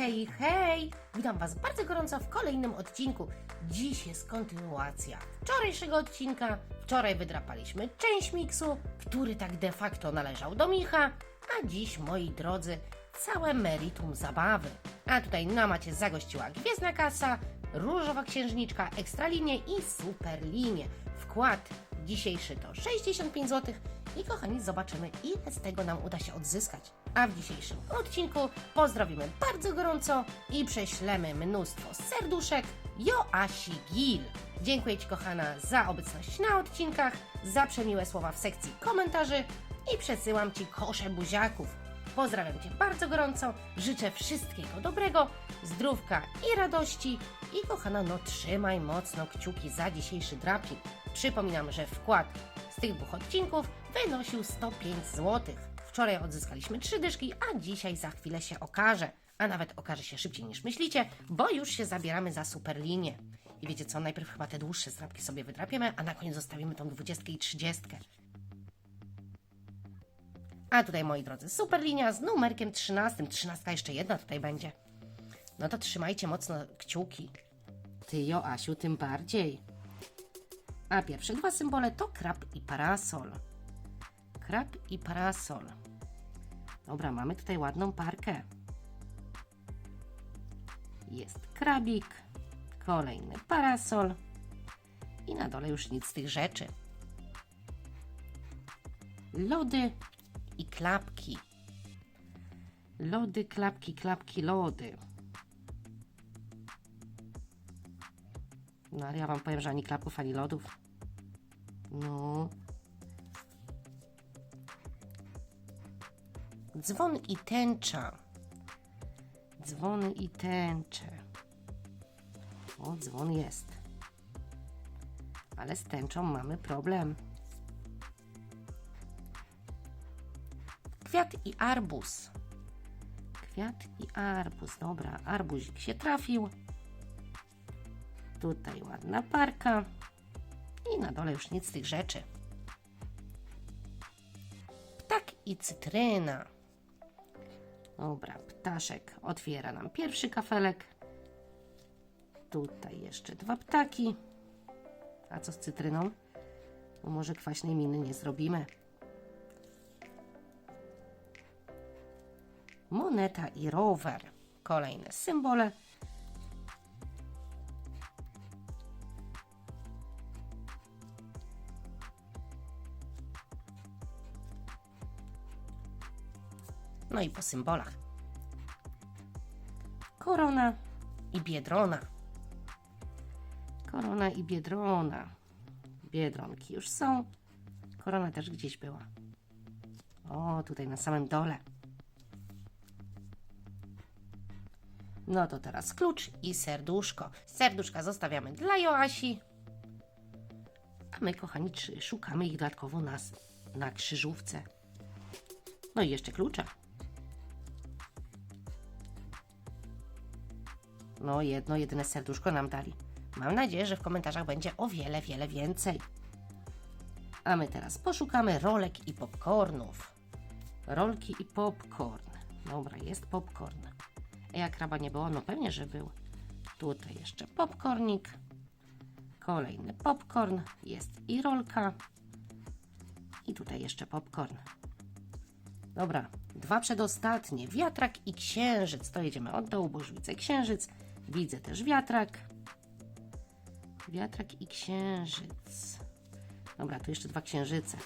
Hej, hej! Witam Was bardzo gorąco w kolejnym odcinku. Dziś jest kontynuacja wczorajszego odcinka. Wczoraj wydrapaliśmy część miksu, który tak de facto należał do Micha, a dziś, moi drodzy, całe meritum zabawy. A tutaj na macie zagościła Gwiezdna Kasa, Różowa Księżniczka, Ekstralinie i Superlinie. Wkład dzisiejszy to 65 zł i kochani, zobaczymy ile z tego nam uda się odzyskać. A w dzisiejszym odcinku pozdrowimy bardzo gorąco i prześlemy mnóstwo serduszek Joasi Gil. Dziękuję Ci kochana za obecność na odcinkach, za przemiłe słowa w sekcji komentarzy i przesyłam Ci kosze buziaków. Pozdrawiam Cię bardzo gorąco, życzę wszystkiego dobrego, zdrówka i radości i kochana, no trzymaj mocno kciuki za dzisiejszy draping. Przypominam, że wkład z tych dwóch odcinków wynosił 105 zł. Wczoraj odzyskaliśmy trzy dyszki, a dzisiaj za chwilę się okaże. A nawet okaże się szybciej niż myślicie, bo już się zabieramy za superlinię. I wiecie co, najpierw chyba te dłuższe zdrapki sobie wydrapiemy, a na koniec zostawimy tą 20 i 30. A tutaj, moi drodzy, superlinia z numerkiem 13. 13 jeszcze jedna tutaj będzie. No to trzymajcie mocno kciuki. Ty, Joasiu, tym bardziej. A pierwsze dwa symbole to krab i parasol. Krab i parasol. Dobra, mamy tutaj ładną parkę. Jest krabik, kolejny parasol i na dole już nic z tych rzeczy. Lody i klapki. Lody, klapki, klapki, lody. No ale ja wam powiem, że ani klapków, ani lodów. No. Dzwon i tęcza. Dzwony i tęcze. O, dzwon jest. Ale z tęczą mamy problem. Kwiat i arbuz. Kwiat i arbuz. Dobra, arbuzik się trafił. Tutaj ładna parka. I na dole już nic z tych rzeczy. Ptak i cytryna. Dobra, ptaszek otwiera nam pierwszy kafelek. Tutaj jeszcze dwa ptaki. A co z cytryną? Bo może kwaśnej miny nie zrobimy. Moneta i rower. Kolejne symbole. No i po symbolach. Korona i biedrona. Korona i biedrona. Biedronki już są. Korona też gdzieś była. O, tutaj na samym dole. No to teraz klucz i serduszko. Serduszka zostawiamy dla Joasi. A my, kochani, szukamy ich dodatkowo na, s- na krzyżówce. No i jeszcze klucza. No, jedno, jedyne serduszko nam dali. Mam nadzieję, że w komentarzach będzie o wiele, wiele więcej. A my teraz poszukamy rolek i popcornów. Rolki i popcorn. Dobra, jest popcorn. A jak kraba nie było? No pewnie, że był. Tutaj jeszcze popcornik. Kolejny popcorn. Jest i rolka. I tutaj jeszcze popcorn. Dobra, dwa przedostatnie. Wiatrak i księżyc. To jedziemy od dołu, bo już widzę księżyc. Widzę też wiatrak. Wiatrak i księżyc. Dobra, tu jeszcze dwa księżyce.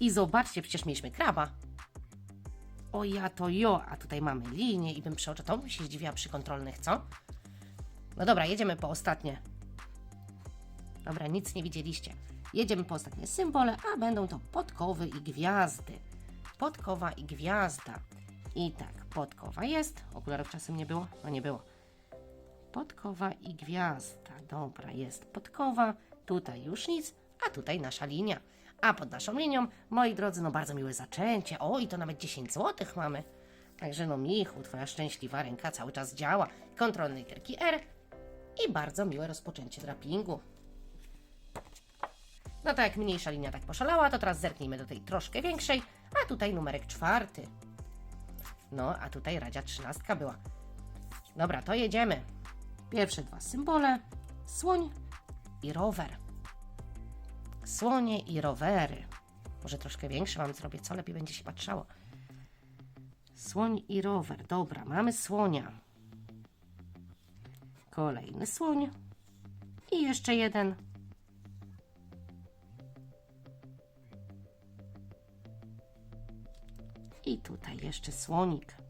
I zobaczcie, przecież mieliśmy kraba. O ja to jo, a tutaj mamy linię i bym przeoczył. To bym się zdziwiła przy kontrolnych, co? No dobra, jedziemy po ostatnie. Dobra, nic nie widzieliście. Jedziemy po ostatnie symbole, a będą to podkowy i gwiazdy. Podkowa i gwiazda. I tak, podkowa jest. Okularów czasem nie było? No nie było. Podkowa i gwiazda. Dobra, jest podkowa. Tutaj już nic, a tutaj nasza linia. A pod naszą linią, moi drodzy, no bardzo miłe zaczęcie. O, i to nawet 10 zł mamy. Także no Michu, twoja szczęśliwa ręka cały czas działa. Kontrolne literki R i bardzo miłe rozpoczęcie drapingu. No tak jak mniejsza linia tak poszalała, to teraz zerknijmy do tej troszkę większej, a tutaj numerek czwarty. No, a tutaj Radzia trzynastka była. Dobra, to jedziemy. Pierwsze dwa symbole. Słoń i rower. Słonie i rowery. Może troszkę większe Wam zrobię, co lepiej będzie się patrzało. Słoń i rower. Dobra, mamy słonia. Kolejny słoń. I jeszcze jeden. I tutaj jeszcze słonik.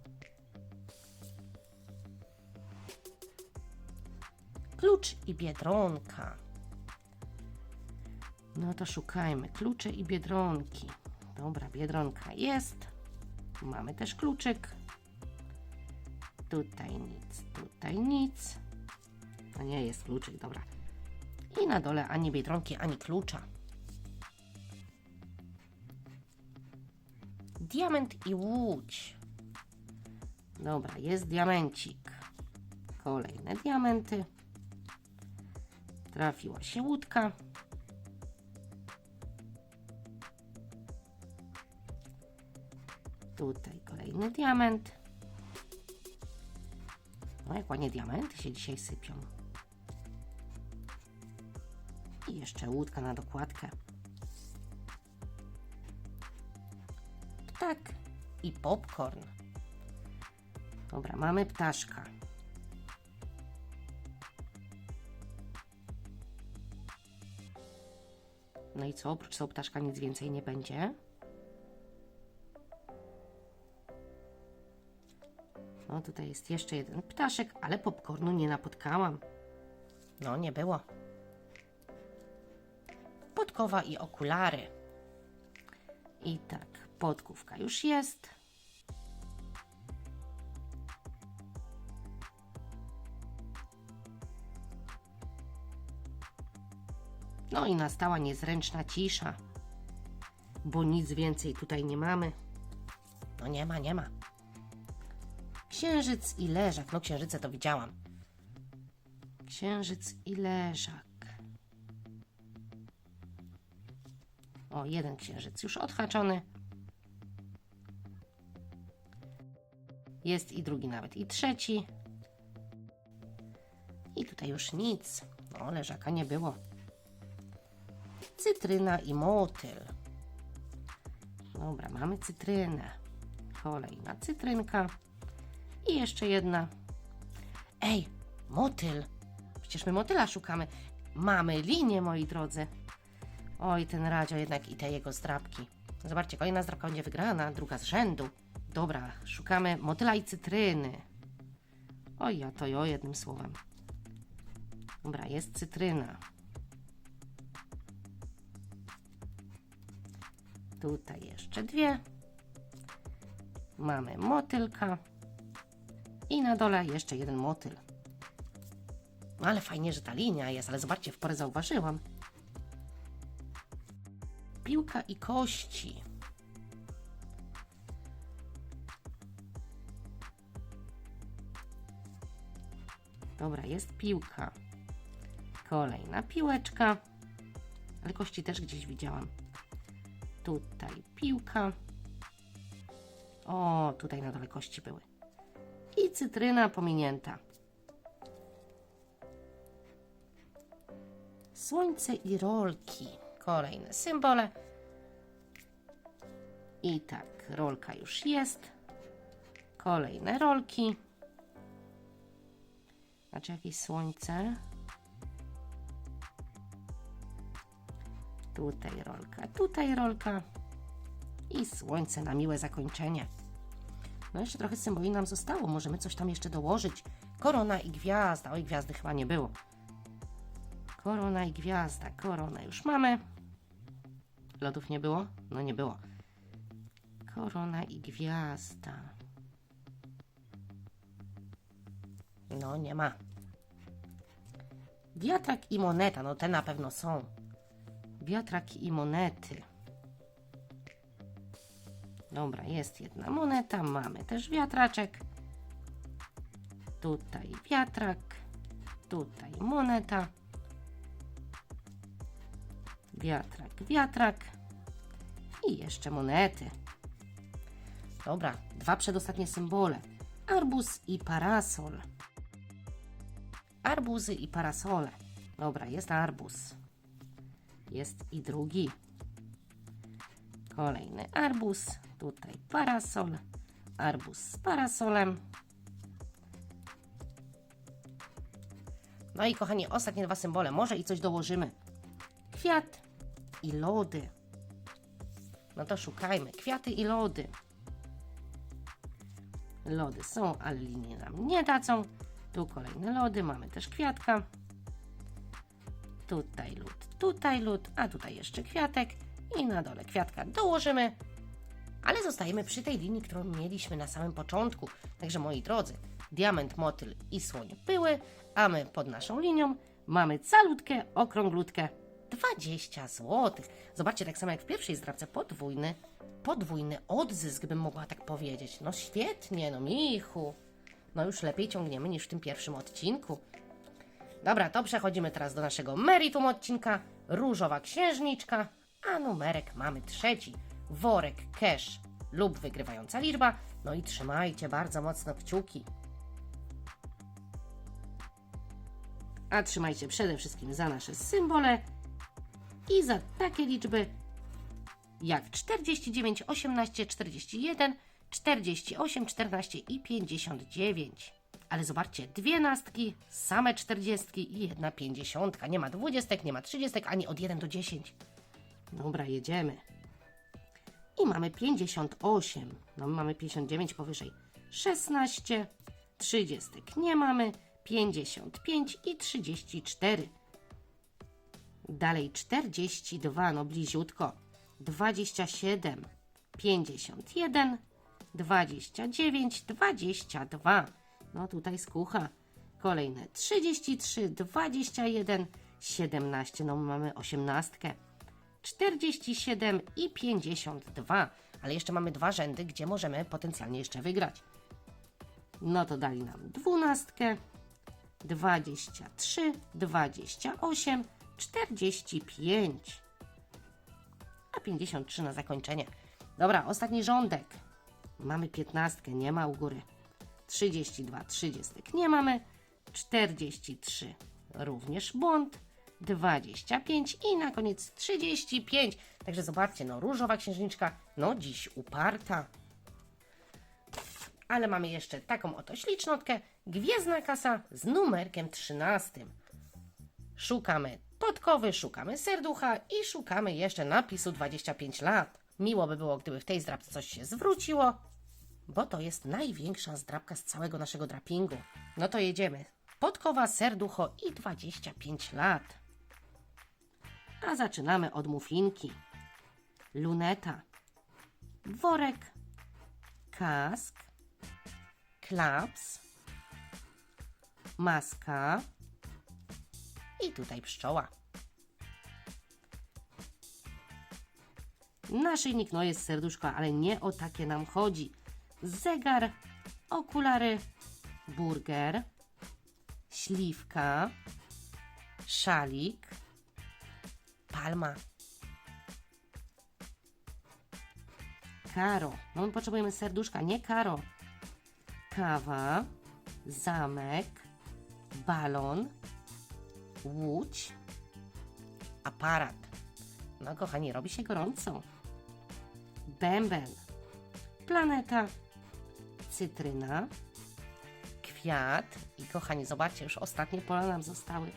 Klucz i biedronka. No to szukajmy. Klucze i biedronki. Dobra, biedronka jest. Mamy też kluczyk. Tutaj nic, tutaj nic. To nie jest kluczyk, dobra. I na dole ani biedronki, ani klucza. Diament i łódź. Dobra, jest diamencik. Kolejne diamenty. Trafiła się łódka. Tutaj kolejny diament. No jak ładnie diamenty się dzisiaj sypią. I jeszcze łódka na dokładkę. Ptak i popcorn. Dobra, mamy ptaszka. No i co? Oprócz tego ptaszka nic więcej nie będzie. No tutaj jest jeszcze jeden ptaszek, ale popcornu nie napotkałam. No, nie było. Podkowa i okulary. I tak, podkówka już jest. No i nastała niezręczna cisza, bo nic więcej tutaj nie mamy. No nie ma, nie ma. Księżyc i leżak. No księżyce to widziałam. Księżyc i leżak. O, jeden księżyc już odhaczony. Jest i drugi nawet, i trzeci. I tutaj już nic. No, leżaka nie było. Cytryna i motyl. Dobra, mamy cytrynę. Kolejna cytrynka. I jeszcze jedna. Ej, motyl. Przecież my motyla szukamy. Mamy linię, moi drodzy. Oj, ten radio jednak i te jego zdrabki. Zobaczcie, kolejna zdrabka będzie wygrana, druga z rzędu. Dobra, szukamy motyla i cytryny. Oj, ja to jo, jednym słowem. Dobra, jest cytryna. Tutaj jeszcze dwie. Mamy motylka. I na dole jeszcze jeden motyl. No ale fajnie, że ta linia jest, ale zobaczcie, w porę zauważyłam. Piłka i kości. Dobra, jest piłka. Kolejna piłeczka. Ale kości też gdzieś widziałam. Tutaj piłka. O, tutaj na dole kości były. I cytryna pominięta. Słońce i rolki. Kolejne symbole. I tak, rolka już jest. Kolejne rolki. Znaczy jakieś słońce. Tutaj rolka, tutaj rolka. I słońce na miłe zakończenie. No jeszcze trochę symboli nam zostało. Możemy coś tam jeszcze dołożyć. Korona i gwiazda. Oj, gwiazdy chyba nie było. Korona i gwiazda. Korona już mamy. Lodów nie było? No nie było. Korona i gwiazda. No nie ma. Wiatrak i moneta. No te na pewno są. Wiatrak i monety. Dobra, jest jedna moneta, mamy też wiatraczek. Tutaj wiatrak, tutaj moneta. Wiatrak, wiatrak i jeszcze monety. Dobra, dwa przedostatnie symbole. Arbus i parasol. arbuzy i parasole. Dobra, jest arbuz. Jest i drugi. Kolejny arbuz. Tutaj parasol. Arbuz z parasolem. No i kochani, ostatnie dwa symbole. Może i coś dołożymy. Kwiat i lody. No to szukajmy. Kwiaty i lody. Lody są, ale linie nam nie dadzą. Tu kolejne lody, mamy też kwiatka. Tutaj lód, tutaj lód, a tutaj jeszcze kwiatek. I na dole kwiatka dołożymy. Ale zostajemy przy tej linii, którą mieliśmy na samym początku. Także moi drodzy, diament, motyl i słoń były, a my pod naszą linią mamy calutkę, okrąglutkę 20 zł. Zobaczcie, tak samo jak w pierwszej zdrabce, podwójny, podwójny odzysk, bym mogła tak powiedzieć. No świetnie, no Michu. No już lepiej ciągniemy niż w tym pierwszym odcinku. Dobra, to przechodzimy teraz do naszego meritum odcinka. Różowa księżniczka, a numerek mamy trzeci. Worek, cash lub wygrywająca liczba. No i trzymajcie bardzo mocno kciuki. A trzymajcie przede wszystkim za nasze symbole i za takie liczby jak 49, 18, 41, 48, 14 i 59. Ale zobaczcie, dwie nastki, same czterdziestki i jedna pięćdziesiątka. Nie ma dwudziestek, nie ma trzydziestek, ani od 1 do 10. Dobra, jedziemy. I mamy 58. No my mamy 59 powyżej. 16, 30 nie mamy, 55 i 34. Dalej 42, no bliziutko. 27, 51, 29, 22. No tutaj skucha. Kolejne 33, 21, 17. No mamy 18. 47 i 52. Ale jeszcze mamy dwa rzędy, gdzie możemy potencjalnie jeszcze wygrać. No to dali nam dwunastkę, 23, 28, 45. A 53 na zakończenie. Dobra, ostatni rządek. Mamy 15, nie ma u góry. 32, 30 nie mamy. 43 również błąd. 25 i na koniec 35. Także zobaczcie, no różowa księżniczka, no dziś uparta. Ale mamy jeszcze taką oto ślicznotkę, gwiezdna kasa z numerkiem 13. Szukamy podkowy, szukamy serducha i szukamy jeszcze napisu 25 lat. Miło by było, gdyby w tej zdrabce coś się zwróciło, bo to jest największa zdrabka z całego naszego drapingu. No to jedziemy. Podkowa, serducho i 25 lat. A zaczynamy od mufinki. Luneta. Worek. Kask. Klaps. Maska. I tutaj pszczoła. Naszyjnik no jest serduszko, ale nie o takie nam chodzi. Zegar, okulary, burger, śliwka, szalik, palma. Karo. No my potrzebujemy serduszka, nie karo. Kawa, zamek, balon, łódź, aparat. No kochani, robi się gorąco. Bęben, planeta, cytryna, kwiat i kochani, zobaczcie, już ostatnie pola nam zostały.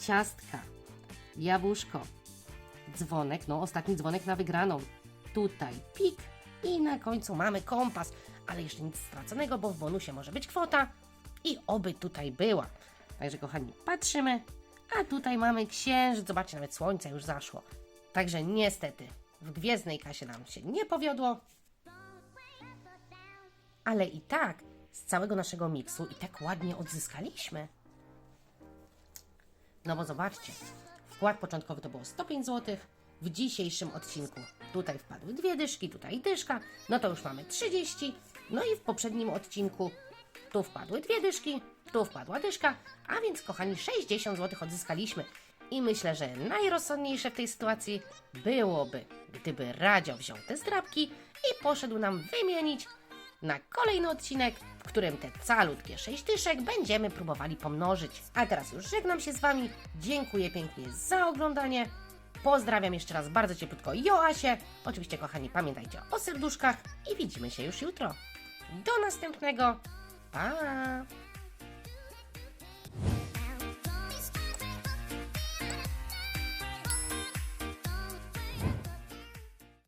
Ciastka, jabłuszko, dzwonek, no ostatni dzwonek na wygraną. Tutaj pik i na końcu mamy kompas, ale jeszcze nic straconego, bo w bonusie może być kwota i oby tutaj była. Także kochani, patrzymy, a tutaj mamy księżyc, zobaczcie, nawet słońce już zaszło. Także niestety w gwiezdnej kasie nam się nie powiodło, ale i tak z całego naszego miksu i tak ładnie odzyskaliśmy. No bo zobaczcie, wkład początkowy to było 105 zł, w dzisiejszym odcinku tutaj wpadły dwie dyszki, tutaj dyszka, no to już mamy 30, no i w poprzednim odcinku tu wpadły dwie dyszki, tu wpadła dyszka, a więc kochani 60 zł odzyskaliśmy. I myślę, że najrozsądniejsze w tej sytuacji byłoby, gdyby Radzio wziął te zdrabki i poszedł nam wymienić na kolejny odcinek, w którym te calutkie sześć dyszek będziemy próbowali pomnożyć. A teraz już żegnam się z Wami. Dziękuję pięknie za oglądanie. Pozdrawiam jeszcze raz bardzo cieplutko Joasię. Oczywiście, kochani, pamiętajcie o serduszkach i widzimy się już jutro. Do następnego. Pa!